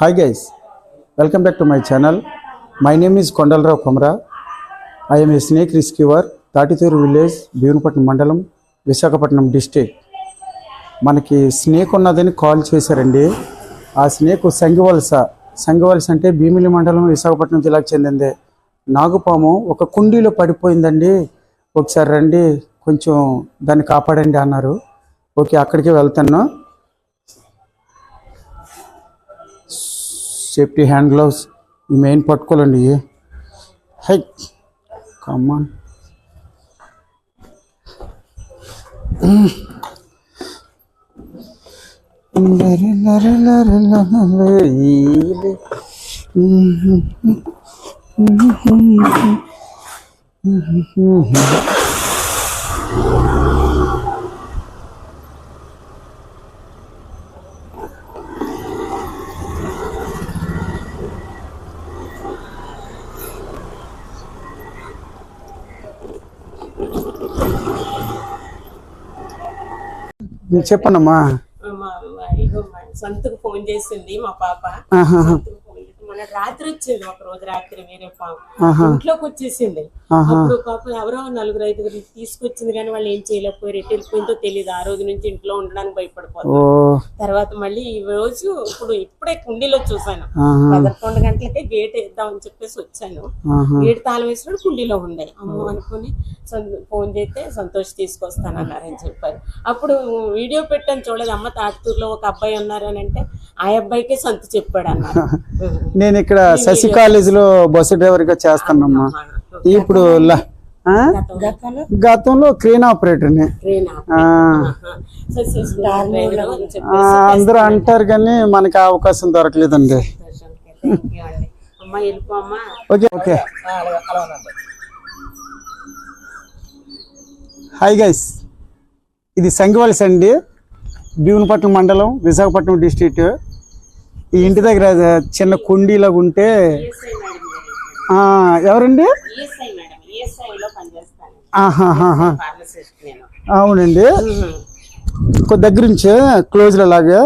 Hi guys welcome back to my channel my name is Kondalarao Komara I'm a snake rescuer Tatituru village Bheemunipatnam మండలం Visakhapatnam district మనకి snake ఉన్నదని call చేశారండి. ఆ snake Sangivalasa Sangivalasa అంటే భీమిలి మండలం విశాఖపట్నం జిల్లాకు చెందింది. నాగుపాము ఒక కుండీలో పడిపోయిందండి. ఒకసారి రండి కొంచెం దాన్ని కాపాడండి అన్నారు. ఓకే అక్కడికి వెళ్తాను సేఫ్టీ హ్యాండ్ గ్లౌస్ ఈ మెయిన్ పట్టుకోవాలండి హై కమాన్ చెప్పండమ్మా సంతకు ఫోన్ చేసింది మా పాప మొన్న రాత్రి వచ్చింది ఒక రోజు రాత్రి వేరే పాప. ఇంట్లోకి వచ్చేసింది. అప్పుడు పాప ఎవరో నలుగురు ఐదుగురు తీసుకొచ్చింది కానీ వాళ్ళు ఏం చేయలేకపోయారు. ఎటు వెళ్ళిపోయిందో తెలియదు ఆ రోజు నుంచి ఇంట్లో ఉండడానికి భయపడిపోతాం ఓ. తర్వాత మళ్ళీ ఈ రోజు ఇప్పుడు ఇప్పుడే కుండీలో చూసాను. పదకొండు గంటలకే గేట్ వేద్దామని చెప్పేసి వచ్చాను. గేట్ తాళం వేసినప్పుడు కుండీలో ఉండే. అమ్మో అనుకుని ఫోన్ చేస్తే సంతోష్ తీసుకొస్తానన్నారని చెప్పారు. అప్పుడు వీడియో పెట్టాను చూడలేదు. అమ్మ తాటూరులో ఒక అబ్బాయి ఉన్నారు అని అంటే ఆ అబ్బాయికే సంత చెప్పాడు అన్నారు నేను ఇక్కడ శశి కాలేజీలో బస్సు డ్రైవర్గా చేస్తానమ్మా. ఇప్పుడు? గతంలో? క్రేన్ ఆపరేటర్ని. ట్రైన్ ఆ, ఆ, అందరూ అంటారు కానీ మనకి ఆ అవకాశం దొరకలేదండి. ఓకే. ఓకే. Hi guys. ఇది సంగివలస అండి. భీమునిపట్నం మండలం విశాఖపట్నం డిస్ట్రిక్ట్. ఈ ఇంటి దగ్గర చిన్న కుండీలాగా ఉంటే ఎవరండి? ఆహాహాహా. ఫార్మసిస్ట్ నేను. అవునండి. కొద్ది దగ్గర నుంచే క్లోజ్ లాగా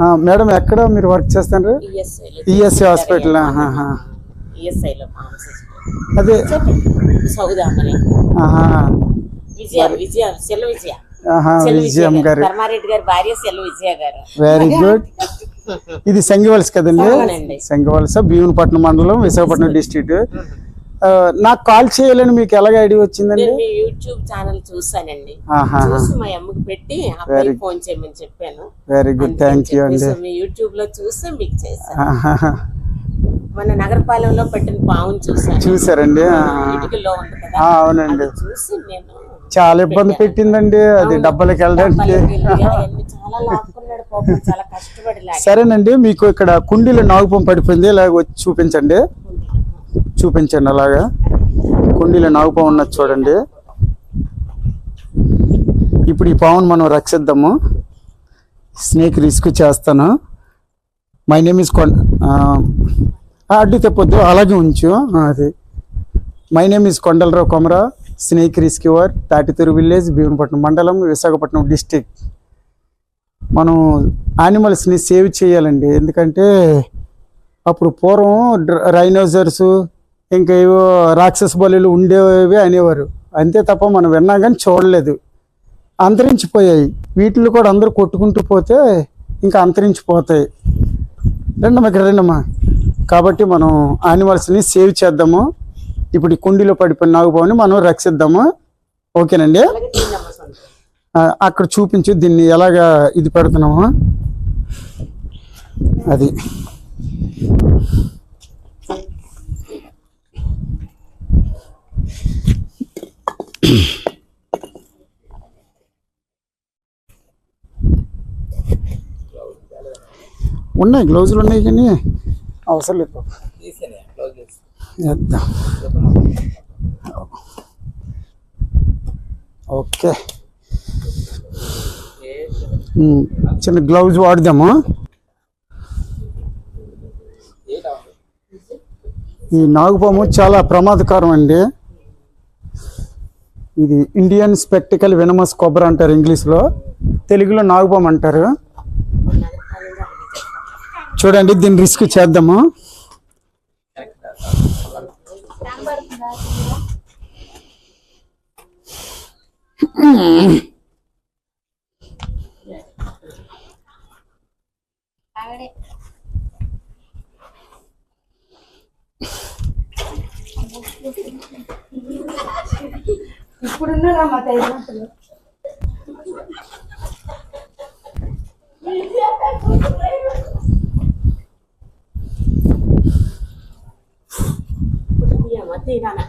ఆ, మేడం ఎక్కడ మీరు వర్క్ చేస్తారు ఈఎస్ఐ హాస్పిటల్ అదే. విజయ గారు. వెరీ గుడ్ ఇది సంగివలస కదండి. సంగివలస భీమునిపట్నం మండలం విశాఖపట్నం డిస్ట్రిక్ట్. నాకు కాల్ చేయాలని మీకు ఎలాగ ఐడియా వచ్చిందండి? యూట్యూబ్ ఛానల్ చూసానండి చూసి మా అమ్మకి పెట్టి అబ్బాయి ఫోన్ చేయమని చెప్పాను. వెరీ గుడ్ థ్యాంక్ యూ అండి. మీ యూట్యూబ్లో చూసి మీకు చేశాను. మన నగరపాలెంలో పెట్టిన పావును చూసాను చూసారండి అవునండి. చూసి నేను చాలా ఇబ్బంది పెట్టిందండి. అది డబ్బలకి వెళ్ళడానికి. సరేనండి మీకు ఇక్కడ కుండీలో నాగుపం పడిపోయింది. ఇలాగ వచ్చి చూపించండి. చూపించండి అలాగా. కుండీలో నాగుపం ఉన్నది చూడండి. ఇప్పుడు ఈ పావును మనం రక్షిద్దాము. స్నేక్ రిస్క్ చేస్తాను. మై నేమ్ ఇస్ కొండ అడ్డు తెప్పొద్దు అలాగే ఉంచు. అది. My name is Kondalarao Komara. Snake rescuer Tatituru village Bheemapatnam మండలం విశాఖపట్నం డిస్టిక్. మనం యానిమల్స్ని సేవ్ చేయాలండి. ఎందుకంటే అప్పుడు పూర్వం డ్ర- రైనోజర్స్ ఇంకా ఏవో రాక్షస బలులు ఉండేవి అనేవారు. అంతే తప్ప మనం విన్నా కానీ చూడలేదు. అంతరించిపోయాయి. వీటిలో కూడా అందరూ కొట్టుకుంటూ పోతే ఇంకా అంతరించిపోతాయి. రండమ్మా ఇక్కడ రండమ్మా. కాబట్టి మనం యానిమల్స్ని సేవ్ చేద్దాము. ఇప్పుడు ఈ కుండీలో పడిపోయిన నాగుపావుని మనం రక్షిద్దాము. ఓకేనండి? అక్కడ చూపించు దీన్ని ఎలాగా ఇది పెడుతున్నాము. అది. ఉన్నాయి గ్లౌజులు ఉన్నాయి కానీ అవసరం లేదు. చేద్దాం ఓకే. చిన్న గ్లౌజ్ వాడదాము. ఈ నాగుపాము చాలా ప్రమాదకరం అండి. ఇది ఇండియన్ స్పెక్టికల్ వెనమస్ కొబ్బరి అంటారు ఇంగ్లీష్లో. తెలుగులో నాగుపాము అంటారు. చూడండి దీన్ని రిస్క్ చేద్దాము. ఇప్పుడున్నారా మా తల్లిదండ్రులు తీయమ్మ, తీరానా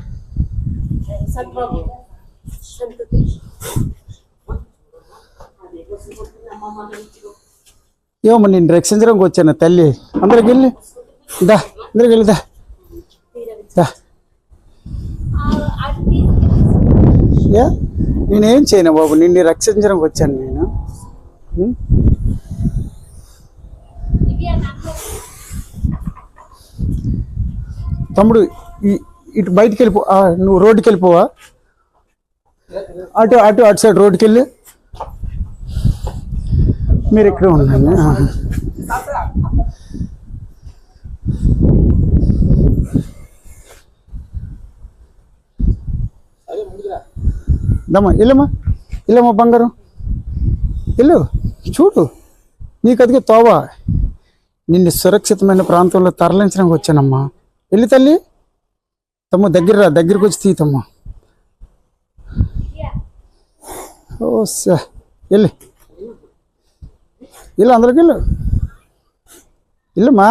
ఏమో నేను రక్షించడానికి వచ్చాను తల్లి. అందరికి వెళ్ళి దా అందరికి వెళ్ళి దా. దా. నేనేం చేయను బాబు నిన్ను రక్షించడానికి వచ్చాను నేను. తమ్ముడు ఇటు బయటికి వెళ్ళిపో నువ్వు రోడ్డుకి వెళ్ళిపోవా? అటు అటు అటు సైడ్ రోడ్డుకి వెళ్ళి. మీరు ఇక్కడ ఉండండి. దమ్మా ఇల్లమ్మా ఇల్లమ్మా బంగారం. ఇల్లు చూడు నీకు అదిగే తోవా. నిన్ను సురక్షితమైన ప్రాంతంలో తరలించడానికి వచ్చానమ్మా. వెళ్ళి తల్లి. తమ్ము దగ్గర రా దగ్గరికి వచ్చి తీతమ్మా ఓ సార్ వెళ్ళి. ఇల్లు అందరికి వెళ్ళు ఇల్లుమా?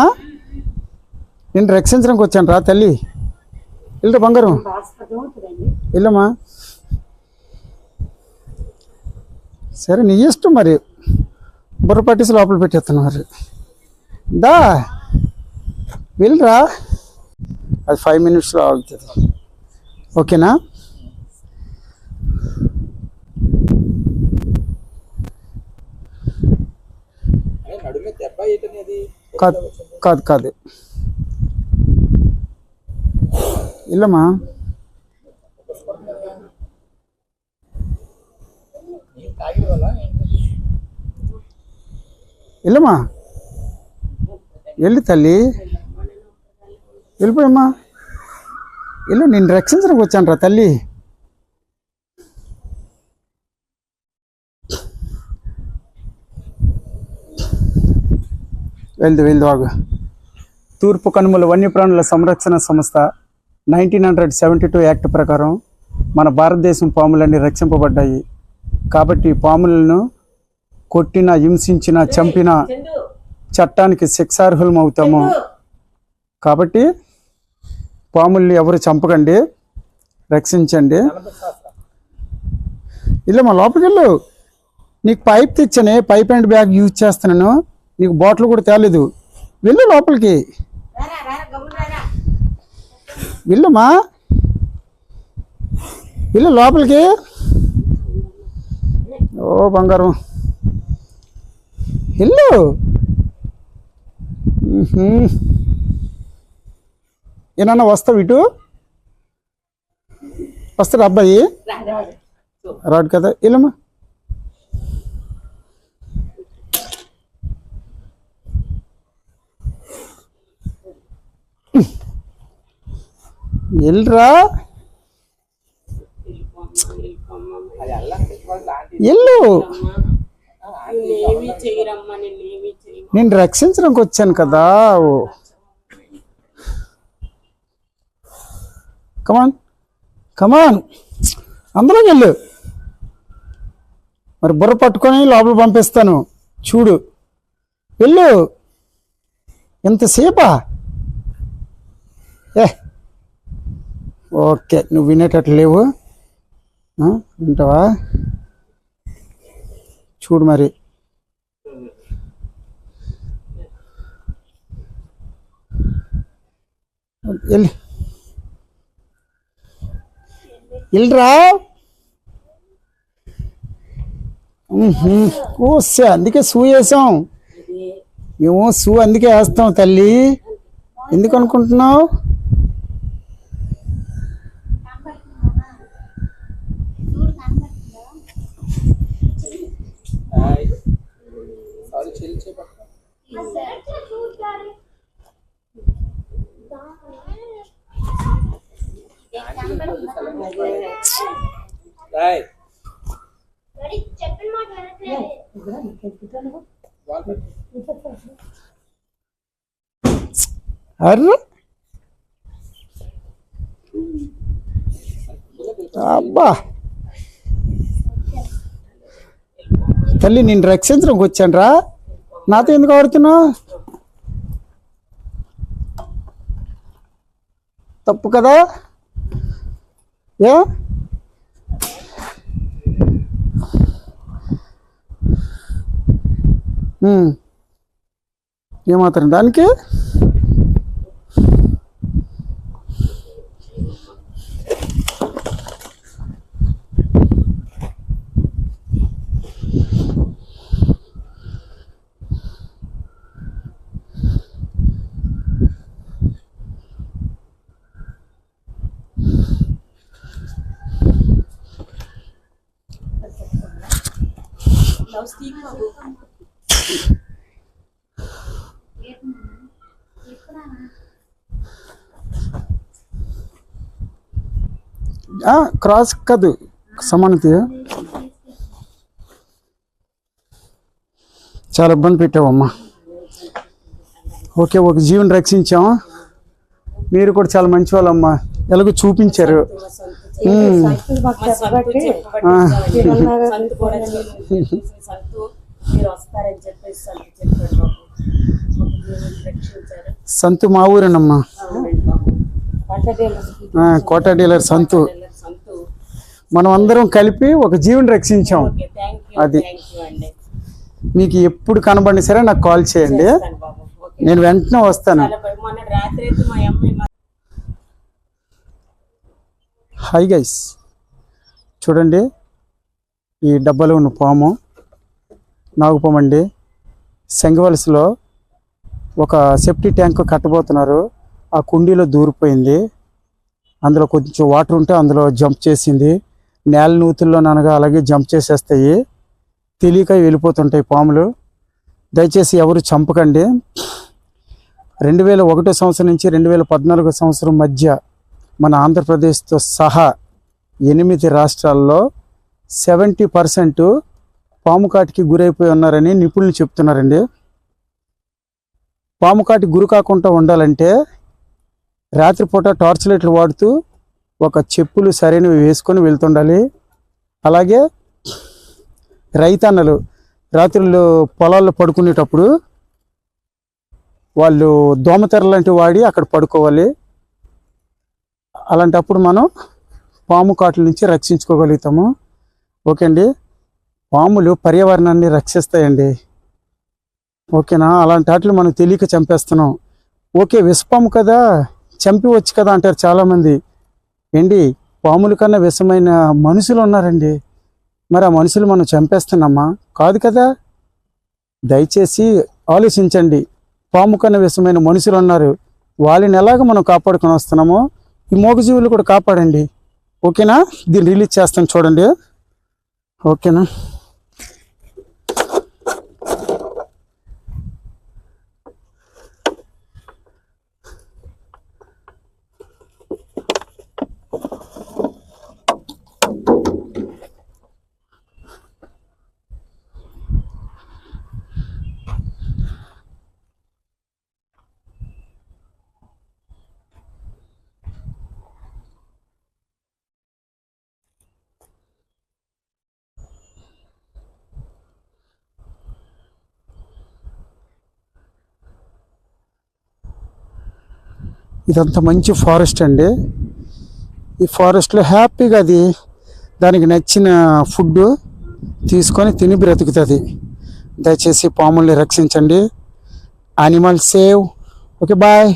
నేను రక్షించడానికి వచ్చాను రా తల్లి. ఇల్లు బంగారం. ఇల్లుమా? సరే నీ ఇష్టం మరి. బుర్ర పట్టేసి లోపల పెట్టేస్తున్నారు దా. వెళ్ళరా. అది ఫైవ్ మినిట్స్లో ఆగుతుంది. ఓకేనా? నడుమే దెబ్బ ఏంటనేది కాదు కాదు కాదు. ఇల్లమ్మా. నీళ్ళు వెళ్ళి తల్లి. వెళ్ళిపోయమ్మా. ఇల్లు నేను రక్షించడానికి వచ్చాను రా తల్లి. వెళ్దు వెళ్దు ఆగు. తూర్పు కనుమల వన్యప్రాణుల సంరక్షణ సంస్థ nineteen hundred seventy two act ప్రకారం మన భారతదేశం పాములన్నీ రక్షింపబడ్డాయి. కాబట్టి పాములను కొట్టిన హింసించిన చంపిన చట్టానికి శిక్షార్హులం అవుతాము. కాబట్టి పాముల్ని ఎవరు చంపకండి రక్షించండి. ఇలా మా లోపలికి వెళ్ళు నీకు పైప్ తెచ్చానే పైప్ అండ్ బ్యాగ్ యూజ్ చేస్తున్నాను. నీకు బాటిల్ కూడా తేలేదు. వెళ్ళు లోపలికి. వెళ్ళమ్మా. వెళ్ళు లోపలికి. ఓ బంగారం. వెళ్ళు. ఏనన్నా వస్తావు ఇటు? వస్తాడు అబ్బాయి? రాడు కదా. వెళ్ళమ్మా వెళ్ళరా అది అల్లంటే వాళ్ళు లాంటి వెళ్ళు నిన్నేమీ చెయ్యరమ్మా నిన్నేమీ ఎల్లు. నేను రక్షించడానికి వచ్చాను కదా. ఓ. కమాన్ కమాన్ అందులోకి వెళ్ళు. మరి బుర్ర పట్టుకొని లోపల పంపిస్తాను. చూడు. వెళ్ళు. ఎంతసేపా ఏ ఓకే నువ్వు వినేటట్లు లేవు. వింటావా? చూడు మరి. వెళ్ళి వెళ్ళరా ఓసే అందుకే షూ వేసాం. ఏమో షూ అందుకే వేస్తాం తల్లి. ఎందుకు అనుకుంటున్నావు? అర్రే అబ్బా తల్లి నేను రక్షించడానికి వచ్చాను రా నాతో ఎందుకు ఆడుతున్నావు? తప్పు కదా? ఏ? ఏమాత్రం దానికి? క్రాస్ కాదు. సమానత చాలా ఇబ్బంది పెట్టావమ్మా. ఓకే ఒక జీవన్ రక్షించాము మీరు కూడా చాలా మంచి వాళ్ళమ్మా ఎలాగో చూపించారు. సొంత. మా ఊరేనమ్మా. కోట డీలర్ సంతు మనం అందరం కలిపి ఒక జీవన్ రక్షించాం. అది. మీకు ఎప్పుడు కనబడినా సరే నాకు కాల్ చేయండి. నేను వెంటనే వస్తాను చాలా భయం. మొన్న రాత్రి అయితే మా అమ్మాయి మా హాయ్ గైస్ చూడండి ఈ డబ్బాలో ఉన్న పాము నాగుపాము అండి. సెంగవలసలో ఒక సెఫ్టీ ట్యాంక్ కట్టబోతున్నారు. ఆ కుండీలో దూరిపోయింది. అందులో కొంచెం వాటర్ ఉంటే అందులో జంప్ చేసింది. నేల నూతుల్లో ననగా అలాగే జంప్ చేసేస్తాయి. తెలియక వెళ్ళిపోతుంటాయి పాములు. దయచేసి ఎవరు చంపకండి. రెండు వేల ఒకటో సంవత్సరం నుంచి రెండు వేల పద్నాలుగో సంవత్సరం మధ్య మన ఆంధ్రప్రదేశ్తో సహా ఎనిమిది రాష్ట్రాల్లో సెవెంటీ పర్సెంట్ పాముకాటికి గురైపోయి ఉన్నారని నిపుణులు చెప్తున్నారండి. పాముకాటి గురి కాకుండా ఉండాలంటే రాత్రిపూట టార్చ్ లైట్లు వాడుతూ ఒక చెప్పులు సరైనవి వేసుకొని వెళ్తుండాలి. అలాగే రైతన్నలు రాత్రులు పొలాల్లో పడుకునేటప్పుడు వాళ్ళు దోమతెర లాంటివి వాడి అక్కడ పడుకోవాలి. అలాంటప్పుడు మనం పాము కాట్ల నుంచి రక్షించుకోగలుగుతాము. ఓకే అండి పాములు పర్యావరణాన్ని రక్షిస్తాయండి. ఓకేనా? అలాంటి వాటిని మనం తెలియక చంపేస్తున్నాం. ఓకే విషపాము కదా చంపివచ్చు కదా అంటారు చాలామంది. ఏంటి? పాముల కన్నా విషమైన మనుషులు ఉన్నారండి. మరి ఆ మనుషులు మనం చంపేస్తున్నామా? కాదు కదా. దయచేసి ఆలోచించండి. పాము కన్నా విషమైన మనుషులు ఉన్నారు. వాళ్ళని ఎలాగ మనం కాపాడుకొని వస్తున్నామో ఈ మోగజీవులు కూడా కాపాడండి. ఓకేనా? దీన్ని రిలీజ్ చేస్తాను చూడండి. ఓకేనా? ఇదంతా మంచి ఫారెస్ట్ అండి. ఈ ఫారెస్ట్లో హ్యాపీగా అది దానికి నచ్చిన ఫుడ్ తీసుకొని తిని బ్రతుకుతుంది. దయచేసి పాముల్ని రక్షించండి. Animal save okay bye